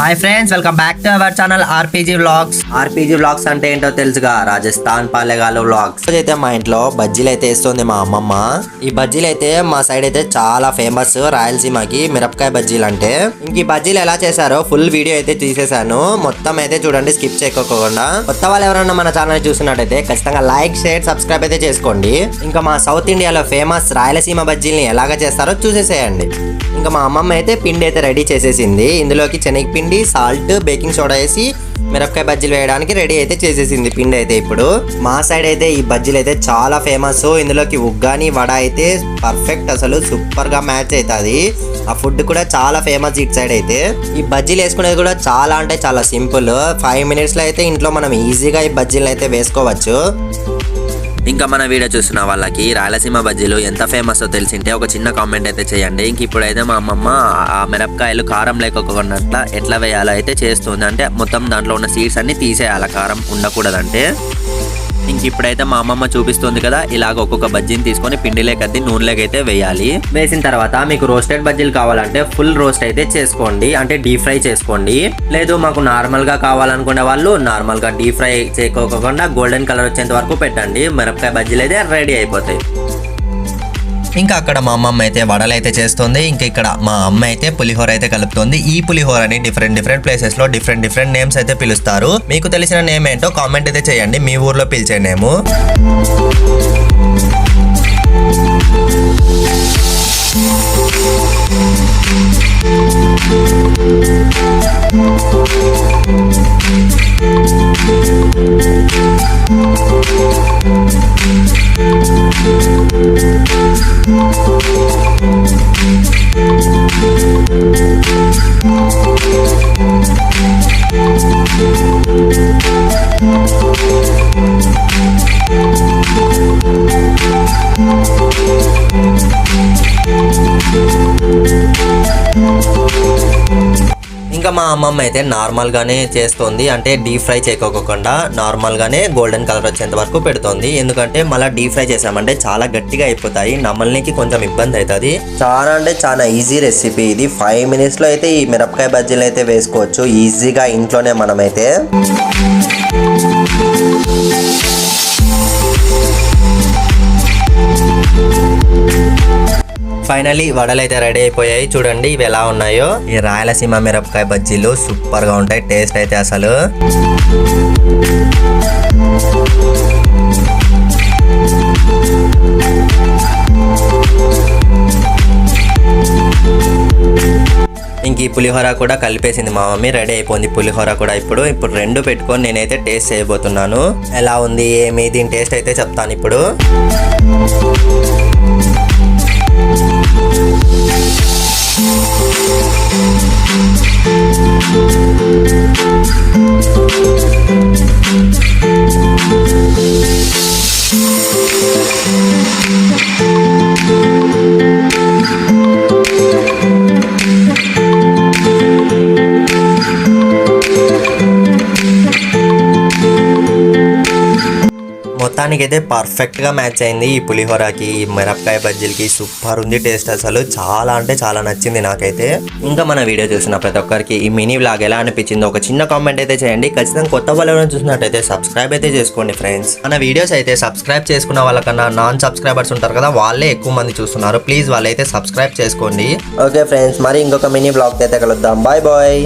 Hi friends welcome back to our channel RPG vlogs RPG vlogs అంటే ఏంటో తెలుసుగా? Rajasthan పాలెగాలు vlogs అయితే మా ఇంట్లో బజ్జీలు అయితే వేస్తుంది మా అమ్మమ్మ. ఈ బజ్జీలు అయితే మా సైడ్ అయితే చాలా ఫేమస్ రాయలసీమకి మిరపకాయ బజ్జీలు అంటే. ఇంక ఈ బజ్జీలు ఎలా చేశారో ఫుల్ వీడియో అయితే తీసేశాను. మొత్తం అయితే చూడండి స్కిప్ చేయకోకుండా. కొత్త వాళ్ళు ఎవరైనా మన ఛానల్ చూసినట్టయితే ఖచ్చితంగా లైక్ షేర్ సబ్స్క్రైబ్ అయితే చేసుకోండి. ఇంకా మా సౌత్ ఇండియాలో ఫేమస్ రాయలసీమ బజ్జీలని ఎలాగ చేస్తారో చూసేసేయండి. ఇంకా మా అమ్మమ్మ అయితే పిండి అయితే రెడీ చేసేసింది. ఇందులోకి శనగపిండి సాల్ట్ బేకింగ్ సోడా వేసి మిరపకాయ బజ్జీలు వేయడానికి రెడీ అయితే చేసేసింది పిండి అయితే ఇప్పుడు. మా సైడ్ అయితే ఈ బజ్జీలు అయితే చాలా ఫేమస్. ఇందులోకి ఉగ్గాని వడ అయితే పర్ఫెక్ట్ అసలు సూపర్గా మ్యాచ్ అవుతుంది. ఆ ఫుడ్ కూడా చాలా ఫేమస్ ఇటు సైడ్ అయితే. ఈ బజ్జీలు వేసుకునేది కూడా చాలా అంటే చాలా సింపుల్. ఫైవ్ మినిట్స్లో అయితే ఇంట్లో మనం ఈజీగా ఈ బజ్జీలు అయితే వేసుకోవచ్చు. ఇంకా మన వీడియో చూస్తున్న వాళ్ళకి రాయలసీమ బజ్జీలు ఎంత ఫేమస్ తెలిసింటే ఒక చిన్న కామెంట్ అయితే చేయండి. ఇంక ఇప్పుడైతే మా అమ్మమ్మ ఆ మిరపకాయలు కారం లేకపోకున్నట్ల ఎట్లా వేయాలో అయితే చేస్తుంది. అంటే మొత్తం దాంట్లో ఉన్న సీడ్స్ అన్ని తీసేయాలి. కారం ఉండకూడదంటే. ఇంక ఇప్పుడైతే మా అమ్మమ్మ చూపిస్తుంది కదా ఇలాగ ఒక్కొక్క బజ్జీని తీసుకొని పిండిలే కద్ది నూనెలోకి అయితే వేయాలి. వేసిన తర్వాత మీకు రోస్టెడ్ బజ్జీలు కావాలంటే ఫుల్ రోస్ట్ అయితే చేసుకోండి. అంటే డీప్ ఫ్రై చేసుకోండి. లేదు మాకు నార్మల్గా కావాలనుకునే వాళ్ళు నార్మల్గా డీప్ ఫ్రై చేసుకోకుండా గోల్డెన్ కలర్ వచ్చేంత వరకు పెట్టండి. మిరపకాయ బజ్జీలు అయితే రెడీ అయిపోతాయి. ఇంకా అక్కడ మా అమ్మమ్మ అయితే వడలు అయితే చేస్తుంది. ఇంకా ఇక్కడ మా అమ్మ అయితే పులిహోర అయితే కలుపుతుంది. ఈ పులిహోరని డిఫరెంట్ డిఫరెంట్ ప్లేసెస్లో డిఫరెంట్ డిఫరెంట్ నేమ్స్ అయితే పిలుస్తారు. మీకు తెలిసిన నేమ్ ఏంటో కామెంట్ అయితే చేయండి. మీ ఊర్లో పిలిచే నేము Thank you. ఇంకా మా అమ్మమ్మ అయితే నార్మల్గానే చేస్తుంది. అంటే డీప్ ఫ్రై చేయకోకుండా నార్మల్గానే గోల్డెన్ కలర్ వచ్చేంత వరకు పెడుతుంది. ఎందుకంటే మళ్ళీ డీప్ ఫ్రై చేసామంటే చాలా గట్టిగా అయిపోతాయి. నమ్మల్నికి కొంచెం ఇబ్బంది అవుతుంది. చాలా అంటే చాలా ఈజీ రెసిపీ ఇది. ఫైవ్ మినిట్స్లో అయితే ఈ మిరపకాయ బజ్జీలు అయితే వేసుకోవచ్చు. ఈజీగా ఇంట్లోనే మనమైతే. ఫైనలీ వడలు అయితే రెడీ అయిపోయాయి. చూడండి ఇవి ఎలా ఉన్నాయో. ఈ రాయలసీమ మిరపకాయ బజ్జీలు సూపర్గా ఉంటాయి. టేస్ట్ అయితే అసలు. ఇంక ఈ పులిహోర కూడా కలిపేసింది మా మమ్మీ. రెడీ అయిపోయింది పులిహోర కూడా ఇప్పుడు. ఇప్పుడు రెండు పెట్టుకొని నేనైతే టేస్ట్ చేయబోతున్నాను. ఎలా ఉంది ఏమి? దీని టేస్ట్ అయితే చెప్తాను ఇప్పుడు. మొత్తానికైతే పర్ఫెక్ట్గా మ్యాచ్ అయింది ఈ పులిహోరకి ఈ మిరపకాయ బజ్జీలకి. సూపర్ ఉంది టేస్ట్ అసలు. చాలా అంటే చాలా నచ్చింది నాకైతే. ఇంకా మన వీడియో చూసిన ప్రతి ఒక్కరికి ఈ మినీ బ్లాగ్ ఎలా అనిపించిందో ఒక చిన్న కామెంట్ అయితే చేయండి. ఖచ్చితంగా కొత్త వాళ్ళు చూసినట్టయితే సబ్స్క్రైబ్ అయితే చేసుకోండి ఫ్రెండ్స్ మన వీడియోస్ అయితే సబ్స్క్రైబ్ చేసుకున్న వాళ్ళకన్నా నాన్ సబ్స్క్రైబర్స్ ఉంటారు కదా వాళ్ళే ఎక్కువ మంది చూస్తున్నారు. ప్లీజ్ వాళ్ళైతే సబ్స్క్రైబ్ చేసుకోండి. ఓకే ఫ్రెండ్స్ మరి ఇంకొక మినీ బ్లాగ్ అయితే కలుద్దాం. Bye bye